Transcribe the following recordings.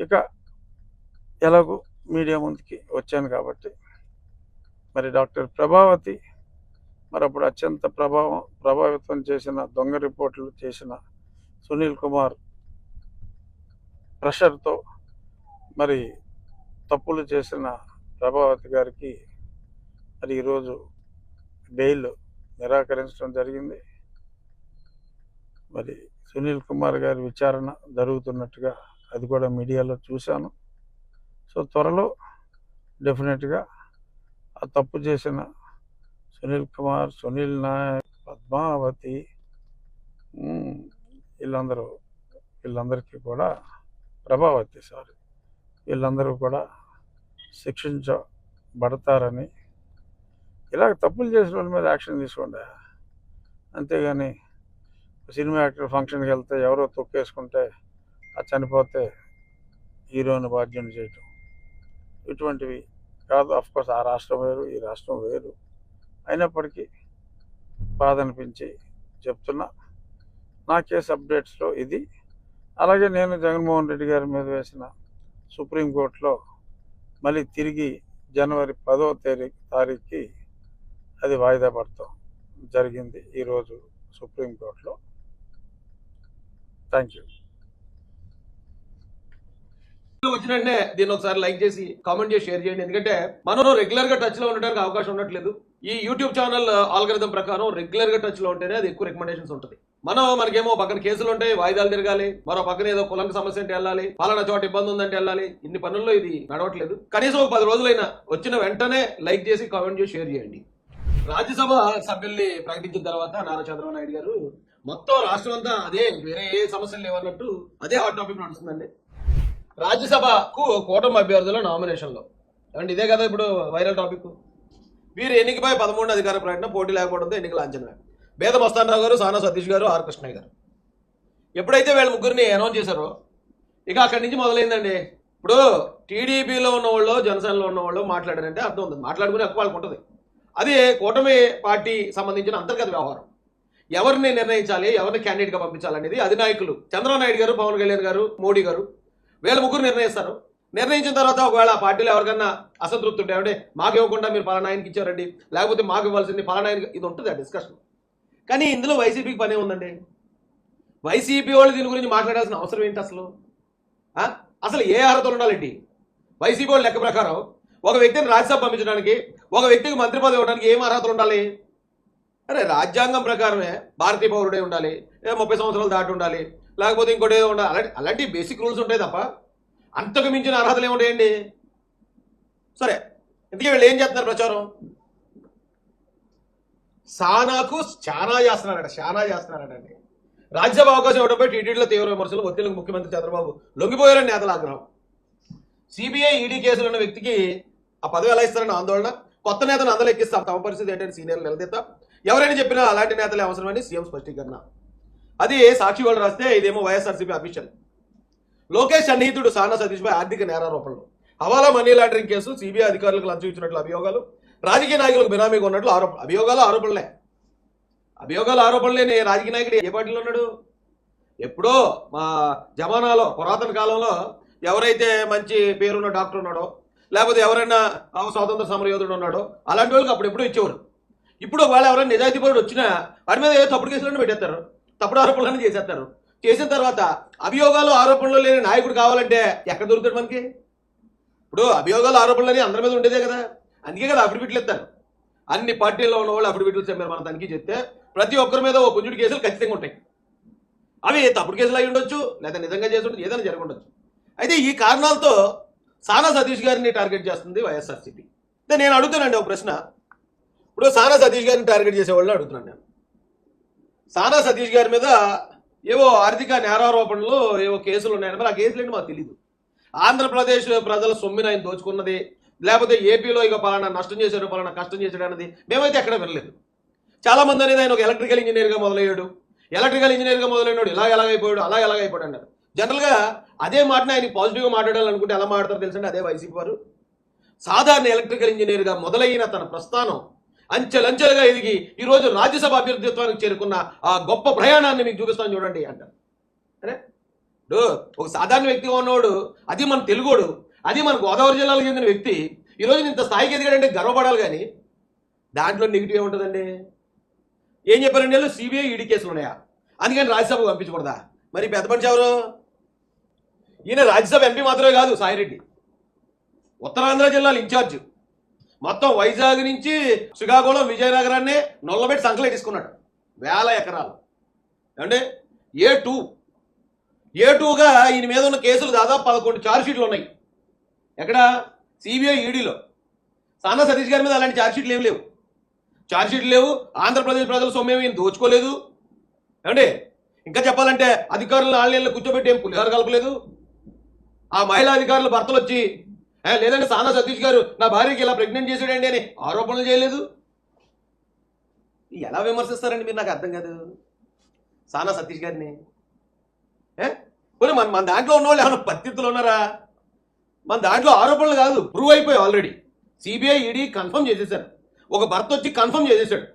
ఇక ఎలాగో మీడియా ముందుకి వచ్చాను కాబట్టి మరి డాక్టర్ ప్రభావతి మరి అప్పుడు అత్యంత ప్రభావం ప్రభావితం చేసిన దొంగ రిపోర్ట్లు చేసిన సునీల్ కుమార్ ప్రెషర్తో మరి తప్పులు చేసిన ప్రభావతి గారికి మరి ఈరోజు బెయిల్ నిరాకరించడం జరిగింది. మరి సునీల్ కుమార్ గారి విచారణ జరుగుతున్నట్టుగా అది కూడా మీడియాలో చూశాను. సో త్వరలో డెఫినెట్గా ఆ తప్పు చేసిన సునీల్ కుమార్ సునీల్ నాయక్ పద్మావతి వీళ్ళందరూ వీళ్ళందరికీ కూడా ప్రభావతి సారీ వీళ్ళందరూ కూడా శిక్షించబడతారని. ఇలాగ తప్పులు చేసిన వాళ్ళ మీద యాక్షన్ తీసుకోండి. అంతేగాని సినిమా యాక్టర్ ఫంక్షన్కి వెళ్తే ఎవరో తొక్కేసుకుంటే చనిపోతే హీరోని బాధ్యం చేయటం. ఇటువంటివి కాదు కోర్స్ ఆ రాష్ట్రం వేరు ఈ రాష్ట్రం వేరు. అయినప్పటికీ బాధ అనిపించి చెప్తున్నా నా కేసు అప్డేట్స్లో ఇది. అలాగే నేను జగన్మోహన్ రెడ్డి గారి మీద వేసిన సుప్రీంకోర్టులో మళ్ళీ తిరిగి జనవరి పదో తారీఖు తారీఖుకి అది వాయిదా పడతాం జరిగింది ఈరోజు సుప్రీంకోర్టులో థ్యాంక్ యూ వచ్చిన వెంటనే దీన్ని ఒకసారి లైక్ చేసి కామెంట్ చేసి షేర్ చేయండి. ఎందుకంటే మనం రెగ్యులర్గా టచ్లో ఉండడానికి అవకాశం ఉండట్లేదు. ఈ యూట్యూబ్ ఛానల్ ఆల్గరిథం uh, ప్రకారం రెగ్యులర్గా టచ్లో ఉంటేనే అది ఎక్కువ రికమెండేషన్స్ ఉంటుంది. మనం మనకేమో పక్కన కేసులు ఉంటాయి వాయిదాలు తిరగాలి మరో పక్కన ఏదో కులంక సమస్య అంటే వెళ్ళాలి పాలన చోట ఇబ్బంది ఉందంటే వెళ్ళాలి ఇన్ని పనుల్లో ఇది నడవట్లేదు. కనీసం ఒక పది రోజులైనా వచ్చిన వెంటనే లైక్ చేసి కామెంట్ చేసి షేర్ చేయండి. రాజ్యసభ సభ్యుల్ని ప్రకటించిన తర్వాత నారా చంద్రబాబు నాయుడు గారు మొత్తం రాష్ట్రం అంతా అదే వేరే ఏ సమస్యలు లేవన్నట్టు అదే హాట్ టాపిక్ నడుస్తుందండి. రాజ్యసభకు కూటమి అభ్యర్థుల నామినేషన్లో. అంటే ఇదే కదా ఇప్పుడు వైరల్ టాపిక్? వీరు ఎన్నికపై పదమూడు అధికార ప్రకటన పోటీ లేకపోవడంతో ఎన్నికల అంచనా బేద మస్తానరావు గారు సానా సతీష్ గారు ఆర్ కృష్ణయ్య గారు. ఎప్పుడైతే వీళ్ళ ముగ్గురిని అనౌన్స్ చేశారో ఇక అక్కడి నుంచి మొదలైందండి. ఇప్పుడు టీడీపీలో ఉన్న వాళ్ళు జనసేనలో ఉన్నవాళ్ళు మాట్లాడారంటే అర్థం ఉంది మాట్లాడుకునే హక్కు వాళ్ళకి ఉంటుంది. అది కూటమి పార్టీ సంబంధించిన అంతర్గత వ్యవహారం. ఎవరిని నిర్ణయించాలి ఎవరిని క్యాండిడేట్గా పంపించాలనేది అధినాయకులు చంద్రబాబు నాయుడు గారు పవన్ కళ్యాణ్ గారు మోడీ గారు వీళ్ళ ముగ్గురు నిర్ణయిస్తారు. నిర్ణయించిన తర్వాత ఒకవేళ పార్టీలో ఎవరికన్నా అసంతృప్తి ఉంటే అంటే మాకు ఇవ్వకుండా మీరు పలానాయనకి ఇచ్చారండి లేకపోతే మాకు ఇవ్వాల్సింది పలానాయనకి ఇది ఉంటుంది ఆ డిస్కషన్ కానీ ఇందులో వైసీపీకి పనే ఉందండి వైసీపీ వాళ్ళు దీని గురించి మాట్లాడాల్సిన అవసరం ఏంటి అసలు? అసలు ఏ అర్హతలు ఉండాలండి వైసీపీ వాళ్ళ లెక్క ప్రకారం ఒక వ్యక్తిని రాజ్యసభ పంపించడానికి ఒక వ్యక్తికి మంత్రి పదవి ఇవ్వడానికి ఏం అర్హతలు ఉండాలి? అరే రాజ్యాంగం ప్రకారమే భారతీయ పౌరుడే ఉండాలి ముప్పై సంవత్సరాలు దాటి ఉండాలి లేకపోతే ఇంకోటి ఏదో ఉండాలి అలాంటి అలాంటి బేసిక్ రూల్స్ ఉంటాయి తప్ప అంతకు మించిన అర్హతలు ఏముంటాయండి సరే ఇంతకీ వీళ్ళు ఏం చేస్తున్నారు ప్రచారం? సానాకు చాలా చేస్తున్నారట చాలా చేస్తున్నారటండి రాజ్యసభ అవకాశం ఇవ్వడంపై టీటీడీలో తీవ్ర విమర్శలు ఒత్తిళ్ళకు ముఖ్యమంత్రి చంద్రబాబు లొంగిపోయారని నేతల ఆగ్రహం. సిబిఐ ఈడీ కేసులు ఉన్న వ్యక్తికి ఆ పదవి ఎలా ఇస్తారని ఆందోళన కొత్త నేతను అందలెక్కిస్తాం తమ పరిస్థితి ఏంటంటే సీనియర్లు నిలదీస్తాం ఎవరైనా చెప్పినా అలాంటి నేతలే అవసరమని సీఎం స్పష్టీకరణ. అది సాక్షి వాళ్ళు రాస్తే ఇదేమో వైఎస్ఆర్సీపీ అఫీషియల్. లోకేష్ సన్నిహితుడు సానా సతీష్పై ఆర్థిక నేరారోపణలు. హవాలా మనీ లాండరింగ్ కేసు సిబిఐ అధికారులకు లంచం ఇచ్చినట్లు అభియోగాలు. రాజకీయ నాయకులకు బినామీగా ఉన్నట్లు ఆరోపణ అభియోగాలు ఆరోపణలే. అభియోగాలు ఆరోపణలేని రాజకీయ నాయకుడు ఏ పార్టీలో ఉన్నాడు? ఎప్పుడో మా జమానాలో పురాతన కాలంలో ఎవరైతే మంచి పేరున్న డాక్టర్ ఉన్నాడో లేకపోతే ఎవరైనా స్వాతంత్ర సమరయోధుడు ఉన్నాడో అలాంటి వాళ్ళకి అప్పుడు ఎప్పుడో ఇచ్చేవారు. ఇప్పుడు వాళ్ళు ఎవరైనా నిజాయితీ పరుడు వచ్చినా వాడి మీద ఏ తప్పుడు కేసులను పెట్టేస్తారు. తప్పుడు ఆరోపణలను చేసేస్తారు. చేసిన తర్వాత అభియోగాలు ఆరోపణలు లేని నాయకుడు కావాలంటే ఎక్కడ దొరుకుతాడు మనకి? ఇప్పుడు అభియోగాలు ఆరోపణలని అందరి మీద ఉండేదే కదా. అందుకే కదా అఫిడవిట్లు ఇస్తారు. అన్ని పార్టీల్లో ఉన్న వాళ్ళు అఫిడవిట్లు చెప్పారు మనం తనిఖీ చెప్తే ప్రతి ఒక్కరి మీద ఓ పుంజుడి కేసులు ఖచ్చితంగా ఉంటాయి. అవి తప్పుడు కేసులు అయి ఉండొచ్చు లేదా నిజంగా చేసి ఉండొచ్చు ఏదైనా జరిగి అయితే ఈ కారణాలతో సానా సతీష్ గారిని టార్గెట్ చేస్తుంది వైఎస్ఆర్సీపీ అయితే నేను అడుగుతానండి ఒక ప్రశ్న. ఇప్పుడు సానా సతీష్ గారిని టార్గెట్ చేసేవాళ్ళని అడుగుతున్నాను నేను. సానా సతీష్ గారి మీద ఏవో ఆర్థిక నేరారోపణలు ఏవో కేసులు ఉన్నాయని మరి ఆ కేసులు ఏంటి మాకు తెలియదు ఆంధ్రప్రదేశ్ ప్రజల సొమ్మిని ఆయన దోచుకున్నది లేకపోతే ఏపీలో ఇక పలానా నష్టం చేశాడు పలానా కష్టం చేశాడు అన్నది మేమైతే ఎక్కడ వినలేదు. చాలా మంది అనేది ఆయన ఒక ఎలక్ట్రికల్ ఇంజనీర్గా మొదలయ్యాడు. ఎలక్ట్రికల్ ఇంజనీర్గా మొదలైనడు ఇలా ఎలాగైపోయాడు అలా ఎలాగైపోయాడు అన్నారు జనరల్గా అదే మాటని ఆయన పాజిటివ్గా మాట్లాడాలనుకుంటే ఎలా మాట్లాడతారు తెలుసండి అదే వైసీపీ వారు. సాధారణ ఎలక్ట్రికల్ ఇంజనీర్గా మొదలైన తన ప్రస్థానం అంచెలంచెలుగా ఎదిగి ఈరోజు రాజ్యసభ అభ్యర్థిత్వానికి చేరుకున్న ఆ గొప్ప ప్రయాణాన్ని మీకు చూపిస్తాను చూడండి అంటారు అరే? ఒక సాధారణ వ్యక్తిగా ఉన్నవాడు అది మన తెలుగోడు అది మన గోదావరి జిల్లాకు చెందిన వ్యక్తి ఈరోజు ఇంత స్థాయికి ఎదిగాడంటే గర్వపడాలి కానీ దాంట్లో నెగిటివ్ ఏముంటుందండి? ఏం చెప్పారండి వీళ్ళు సిబిఐ ఈడీ కేసులు ఉన్నాయా? అందుకని రాజ్యసభకు పంపించకూడదా? మరి పెద్ద మనిషి ఎవరు? ఈయన రాజ్యసభ ఎంపీ మాత్రమే కాదు సాయిరెడ్డి. ఉత్తరాంధ్ర జిల్లాలో ఇన్ఛార్జ్. మొత్తం వైజాగ్ నుంచి శ్రీకాకుళం విజయనగరాన్ని నొల్లబెట్టి సంకలే తీసుకున్నాడు. వేల ఎకరాలు. అంటే ఏ టూ. ఏ టూగా ఈయన మీద ఉన్న కేసులు దాదాపు పదకొండు ఛార్జ్ షీట్లు ఉన్నాయి. ఎక్కడ? సిబిఐ ఈడీలో సానా సతీష్ గారి మీద అలాంటి ఛార్జ్ షీట్లు ఏమి లేవు. ఛార్జ్ షీట్లు లేవు. ఆంధ్రప్రదేశ్ ప్రజల సొమ్మేమి ఈయన దోచుకోలేదు. ఏమండి? ఇంకా చెప్పాలంటే అధికారులను ఆన్లైన్లో కూర్చోబెట్టి ఏం పులిహార కలపలేదు. ఆ మహిళా అధికారులు భర్తలు వచ్చి లేదండి సానా సతీష్ గారు నా భార్యకి ఇలా ప్రెగ్నెంట్ చేసాడండి అని ఆరోపణలు చేయలేదు. ఎలా విమర్శిస్తారండి మీరు? నాకు అర్థం కాదు. సానా సతీష్ గారిని. పోనీ మన మన దాంట్లో ఉన్న వాళ్ళు ఏమైనా పత్తిత్తులు ఉన్నారా? మన దాంట్లో ఆరోపణలు కాదు ప్రూవ్ అయిపోయి ఆల్రెడీ సిబిఐ ఈడీ కన్ఫర్మ్ చేసేసారు. ఒక భర్త వచ్చి కన్ఫర్మ్ చేసేసాడు.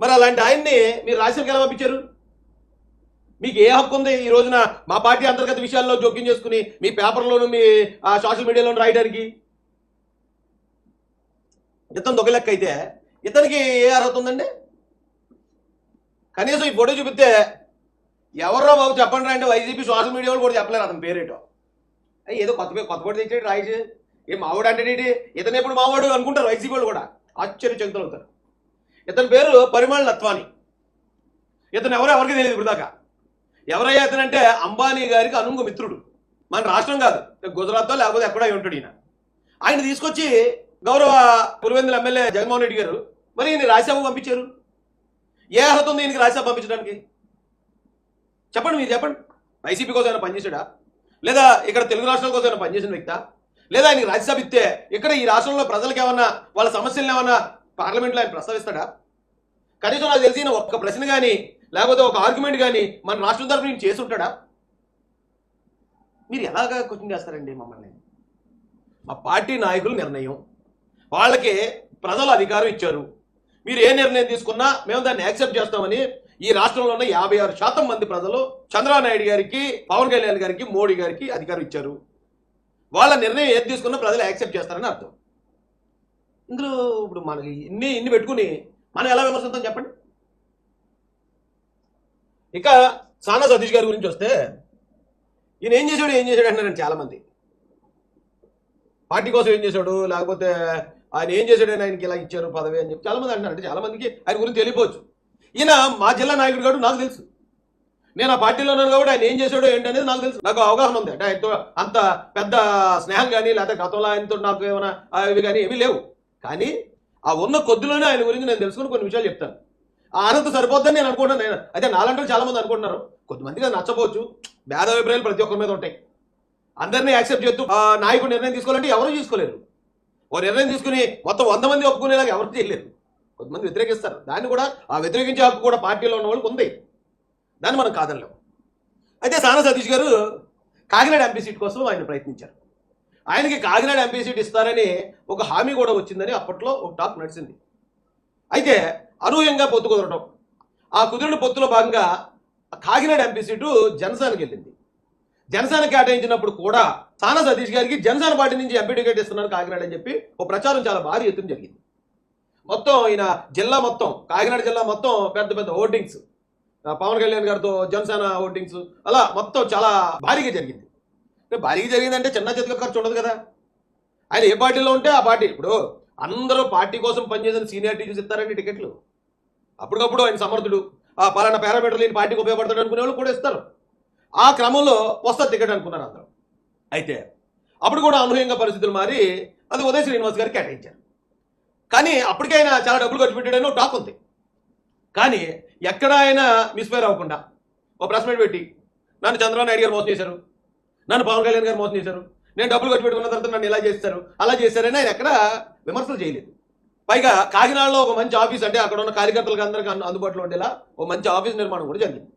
మరి అలాంటి ఆయన్ని మీరు రాజ్యసభకి ఎలా పంపించారు? మీకు ఏ హక్కు ఉంది ఈ రోజున మా పార్టీ అంతర్గత విషయాల్లో జోక్యం చేసుకుని మీ పేపర్లోను మీ సోషల్ మీడియాలోను రాయడానికి ఇతను దొక లెక్క అయితే ఇతనికి ఏ అర్హత ఉందండి? కనీసం ఈ ఫోటో చూపిస్తే ఎవరో బాబు చెప్పండి అంటే వైసీపీ సోషల్ మీడియా వాళ్ళు కూడా చెప్పలేరు అతని పేరేటో. ఏదో కొత్త కొత్త కూడా తెచ్చాడు రాయిజు ఏ మావాడు అంటే ఇతను ఎప్పుడు మావాడు అనుకుంటారు వైసీపీ వాళ్ళు కూడా. ఆశ్చర్య చెందుతారు అవుతారు. ఇతని పేరు పరిమళ నత్వాని. ఇతను ఎవరో ఎవరికి తెలియదు ఇప్పుడు దాకా ఎవరయ్యా అతనంటే అంబానీ గారికి అనుంగు మిత్రుడు. మన రాష్ట్రం కాదు. గుజరాత్తో లేకపోతే ఎక్కడో అయి ఉంటాడు ఈయన. ఆయన తీసుకొచ్చి గౌరవ పులివెందుల ఎమ్మెల్యే జగన్మోహన్ రెడ్డి గారు మరి ఈయన రాజ్యసభ పంపించారు? ఏ అర్హత ఉంది ఈయనకి రాజ్యసభ పంపించడానికి? చెప్పండి మీరు చెప్పండి. వైసీపీ కోసం ఏమైనా పనిచేసాడా లేదా ఇక్కడ తెలుగు రాష్ట్రాల కోసం ఏమైనా పనిచేసిన వ్యక్తా? లేదా ఆయనకి రాజ్యసభ ఇస్తే ఇక్కడ ఈ రాష్ట్రంలో ప్రజలకు ఏమన్నా వాళ్ళ సమస్యలను ఏమన్నా పార్లమెంట్లో ఆయన ప్రస్తావిస్తాడా? కనీసం నాకు తెలిసిన ఒక్క ప్రశ్న కానీ లేకపోతే ఒక ఆర్గ్యుమెంట్ కానీ మన రాష్ట్రం తరఫున నేను చేసి ఉంటాడా మీరు ఎలాగా క్వశ్చన్ చేస్తారండి మమ్మల్ని? మా పార్టీ నాయకులు నిర్ణయం. వాళ్ళకి ప్రజలు అధికారం ఇచ్చారు. మీరు ఏ నిర్ణయం తీసుకున్నా మేము దాన్ని యాక్సెప్ట్ చేస్తామని ఈ రాష్ట్రంలో ఉన్న యాభై ఆరు శాతం మంది ప్రజలు చంద్రబాబు నాయుడు గారికి పవన్ కళ్యాణ్ గారికి మోడీ గారికి అధికారం ఇచ్చారు. వాళ్ళ నిర్ణయం ఏది తీసుకున్నా ప్రజలు యాక్సెప్ట్ చేస్తారని అర్థం. ఇందులో ఇప్పుడు మనకి ఇన్ని ఇన్ని పెట్టుకుని మనం ఎలా విమర్శిస్తాం చెప్పండి? ఇక సానా సతీష్ గారి గురించి వస్తే ఈయన ఏం చేశాడు ఏం చేశాడు అంటున్నారండి చాలామంది. పార్టీ కోసం ఏం చేశాడు లేకపోతే ఆయన ఏం చేశాడు అని ఆయనకి ఇలా ఇచ్చారు పదవి అని చెప్పి చాలామంది అంటున్నారు అంటే చాలా మందికి ఆయన గురించి తెలియపోవచ్చు. ఈయన మా జిల్లా నాయకుడు కాదు నాకు తెలుసు. నేను ఆ పార్టీలో ఉన్నాను కాబట్టి ఆయన ఏం చేశాడో ఏంటి అనేది నాకు తెలుసు. నాకు అవగాహన ఉంది. అంటే ఆయనతో అంత పెద్ద స్నేహం కానీ లేకపోతే గతంలో ఆయనతో నాకు ఏమైనా అవి ఇవి కానీ ఏమీ లేవు. కానీ ఆ ఉన్న కొద్దిలోనే ఆయన గురించి నేను తెలుసుకుని కొన్ని విషయాలు చెప్తాను. ఆనందం సరిపోద్దని నేను అనుకుంటున్నాను నేను అయితే నాలంటే చాలా మంది అనుకుంటున్నారు. కొద్దిమందికి అది నచ్చపోవచ్చు భేద అభిప్రాయాలు ప్రతి ఒక్కరి మీద ఉంటాయి. అందరినీ యాక్సెప్ట్ చేస్తూ ఆ నాయకుడు నిర్ణయం తీసుకోవాలంటే ఎవరు తీసుకోలేరు ఓ నిర్ణయం తీసుకుని మొత్తం వంద మంది ఒప్పుకునేలాగా ఎవరు చేయలేరు. కొంతమంది వ్యతిరేకిస్తారు. దాన్ని కూడా ఆ వ్యతిరేకించే హక్కు కూడా పార్టీలో ఉన్న వాళ్ళకి ఉంది. దాన్ని మనం కాదనలేము అయితే సానా సతీష్ గారు కాకినాడ ఎంపీ సీట్ కోసం ఆయన ప్రయత్నించారు. ఆయనకి కాకినాడ ఎంపీ సీట్ ఇస్తారని ఒక హామీ కూడా వచ్చిందని అప్పట్లో ఒక టాక్ నడిచింది. అయితే అనూహ్యంగా పొత్తు కుదరడం ఆ కుదిరిన పొత్తులో భాగంగా కాకినాడ ఎంపీ సీటు జనసేనకి వెళ్ళింది. జనసేన కేటాయించినప్పుడు కూడా సానా సతీష్ గారికి జనసేన పార్టీ నుంచి ఎంపీ టికెట్ ఇస్తున్నారు కాకినాడ అని చెప్పి ఓ ప్రచారం చాలా భారీ ఎత్తున జరిగింది. మొత్తం ఈయన జిల్లా మొత్తం కాకినాడ జిల్లా మొత్తం పెద్ద పెద్ద ఓటింగ్స్ పవన్ కళ్యాణ్ గారితో జనసేన ఓటింగ్స్ అలా మొత్తం చాలా భారీగా జరిగింది. భారీగా జరిగిందంటే చిన్న చేతిలో ఖర్చు ఉండదు కదా. ఆయన ఏ పార్టీలో ఉంటే ఆ పార్టీ. ఇప్పుడు అందరూ పార్టీ కోసం పనిచేసిన సీనియర్ టీచర్స్ ఇస్తారండి టికెట్లు. అప్పటికప్పుడు ఆయన సమర్థుడు. ఆ పలానా పారామీటర్ లేని పార్టీకి ఉపయోగపడతాడు అనుకునే వాళ్ళు కూడా ఇస్తారు. ఆ క్రమంలో వస్తారు టికెట్ అనుకున్నారు అందరూ. అయితే అప్పుడు కూడా అనూహ్యంగా పరిస్థితులు మారి అది ఉదయ శ్రీనివాస్ గారికి కేటాయించారు. కానీ అప్పటికే ఆయన చాలా డబ్బులు ఖర్చు పెట్టాడని టాక్ ఉంది. కానీ ఎక్కడ ఆయన మిస్ఫైర్ అవ్వకుండా ఓ ప్రెస్ మీట్ పెట్టి నన్ను చంద్రబాబు నాయుడు గారు మోసం చేశారు. నన్ను పవన్ కళ్యాణ్ గారు మోసం చేశారు. నేను డబ్బులు ఖర్చు పెట్టుకున్న తర్వాత నన్ను ఇలా చేస్తారు అలా చేశారని ఆయన ఎక్కడ విమర్శలు చేయలేదు. పైగా కాకినాడలో ఒక మంచి ఆఫీస్ అంటే అక్కడ ఉన్న కార్యకర్తలకు అందరికీ అందుబాటులో ఉండేలా ఒక మంచి ఆఫీస్ నిర్మాణం కూడా జరిగింది.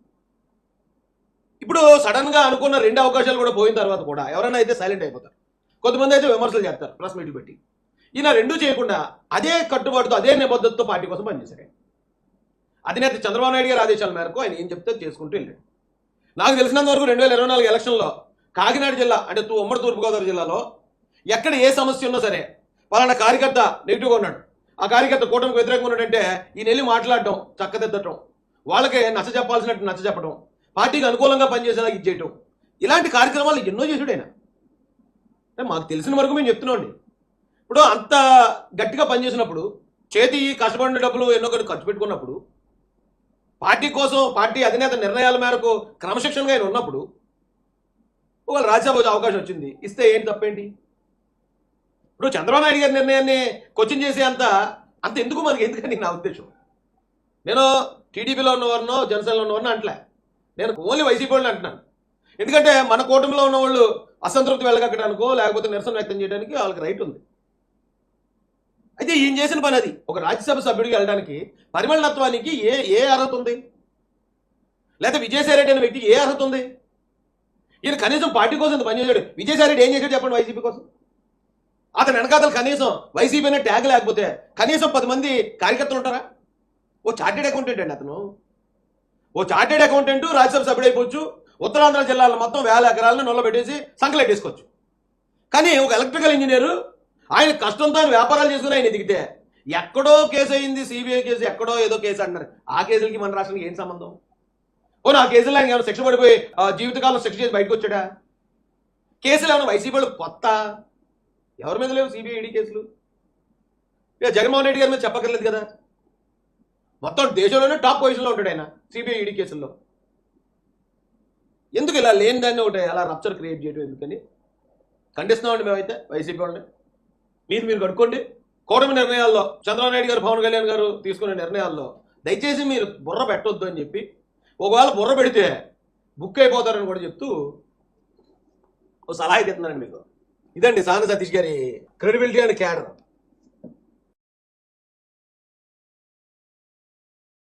ఇప్పుడు సడన్గా అనుకున్న రెండు అవకాశాలు కూడా పోయిన తర్వాత కూడా ఎవరైనా అయితే సైలెంట్ అయిపోతారు. కొంతమంది అయితే విమర్శలు చేస్తారు ప్రెస్ మీట్ పెట్టి. ఈయన రెండూ చేయకుండా అదే కట్టుబాటుతో అదే నిబద్ధతతో పార్టీ కోసం పనిచేశారు అధినేత చంద్రబాబు నాయుడు గారి ఆదేశాల మేరకు ఆయన ఏం చెప్తే చేసుకుంటూ వెళ్ళాడు. నాకు తెలిసినంత వరకు రెండు వేల ఇరవై నాలుగు ఎలక్షన్లో కాకినాడ జిల్లా అంటే తూ ఉమ్మడి తూర్పుగోదావరి జిల్లాలో ఎక్కడ ఏ సమస్య ఉన్నా సరే పలానా కార్యకర్త నెగిటివ్గా ఉన్నాడు. ఆ కార్యకర్త కూటమికి వ్యతిరేకంగా ఉన్నాడంటే ఈయన వెళ్ళి మాట్లాడటం చక్కదిద్దటం వాళ్ళకి నచ్చ చెప్పాల్సినట్టు నచ్చ చెప్పడం పార్టీకి అనుకూలంగా పనిచేసేలా ఇచ్చేయటం ఇలాంటి కార్యక్రమాలు ఎన్నో చేసాడు ఆయన. మాకు తెలిసిన వరకు మేము చెప్తున్నామండి ఇప్పుడు అంత గట్టిగా పనిచేసినప్పుడు చేతి కష్టపడిన డబ్బులు ఎన్నో కొన్ని ఖర్చు పెట్టుకున్నప్పుడు పార్టీ కోసం పార్టీ అధినేత నిర్ణయాల మేరకు క్రమశిక్షణగా ఆయన ఉన్నప్పుడు ఒకవేళ రాజ్యసభ అవకాశం వచ్చింది ఇస్తే ఏంటి తప్పేంటి? ఇప్పుడు చంద్రబాబు నాయుడు గారి నిర్ణయాన్ని క్వశ్చన్ చేసే అంత అంత ఎందుకు మనకి? ఎందుకని నా ఉద్దేశం. నేను టీడీపీలో ఉన్నవారినో జనసేనలో ఉన్నవారినో అంటలే. నేను ఓన్లీ వైసీపీ వాళ్ళని అంటున్నాను. ఎందుకంటే మన కూటమిలో ఉన్న వాళ్ళు అసంతృప్తి వెళ్ళగక్కడానికో లేకపోతే నిరసన వ్యక్తం చేయడానికి వాళ్ళకి రైట్ ఉంది. అయితే ఈయన చేసిన పని అది. ఒక రాజ్యసభ సభ్యుడికి వెళ్ళడానికి పరిమళనత్వానికి ఏ ఏ అర్హత ఉంది? లేకపోతే విజయసాయి రెడ్డి అనే వ్యక్తికి ఏ అర్హత ఉంది? ఈయన కనీసం పార్టీ కోసం పనిచేశాడు విజయసాయి రెడ్డి ఏం చేశాడు చెప్పండి వైసీపీ కోసం? అతను వెనకాతలు కనీసం వైసీపీ అనే ట్యాగ్ లేకపోతే కనీసం పది మంది కార్యకర్తలు ఉంటారా? ఓ చార్టెడ్ అకౌంటెంట్ అండి అతను. ఓ చార్టెడ్ అకౌంటెంట్ రాజ్యసభ సభ్యుడైపోవచ్చు. ఉత్తరాంధ్ర జిల్లాలో మొత్తం వేల ఎకరాలను నొల్లబెట్టేసి సంకలెట్టేసుకోవచ్చు కానీ ఒక ఎలక్ట్రికల్ ఇంజనీరు ఆయన కష్టంతో ఆయన వ్యాపారాలు చేసుకుని ఆయన దిగితే ఎక్కడో కేసు అయింది సిబిఐ కేసు ఎక్కడో ఏదో కేసు అంటున్నారు. ఆ కేసులకి మన రాష్ట్రానికి ఏం సంబంధం? ఓ నా కేసులో ఆయన ఏమైనా శిక్ష పడిపోయి జీవితకాలం శిక్ష చేసి బయటకు వచ్చాడా? కేసులు ఏమైనా వైసీపీ వాళ్ళు కొత్త? ఎవరి మీద లేవు సిబిఐడి కేసులు? ఇక జగన్మోహన్ రెడ్డి గారి మీద చెప్పక్కర్లేదు కదా. మొత్తం దేశంలోనే టాప్ పొజిషన్లో ఉంటాడు ఆయన సిబిఐడి కేసుల్లో. ఎందుకు ఇలా లేని దాన్ని ఒకటి అలా రప్చర్ క్రియేట్ చేయడం ఎందుకని? ఖండిస్తున్నామండి మేమైతే వైసీపీ వాళ్ళని. మీరు మీరు కనుక్కోండి. కూటమి నిర్ణయాల్లో చంద్రబాబు నాయుడు గారు పవన్ కళ్యాణ్ గారు తీసుకునే నిర్ణయాల్లో దయచేసి మీరు బుర్ర పెట్టొద్దు అని చెప్పి ఒకవేళ బుర్ర పెడితే బుక్ అయిపోతారని కూడా చెప్తూ ఓ సలహా ఇస్తున్నానండి మీకు. ఇదండి సాన సతీష్ గారి క్రెడిబిలిటీ అండ్ క్యాడర్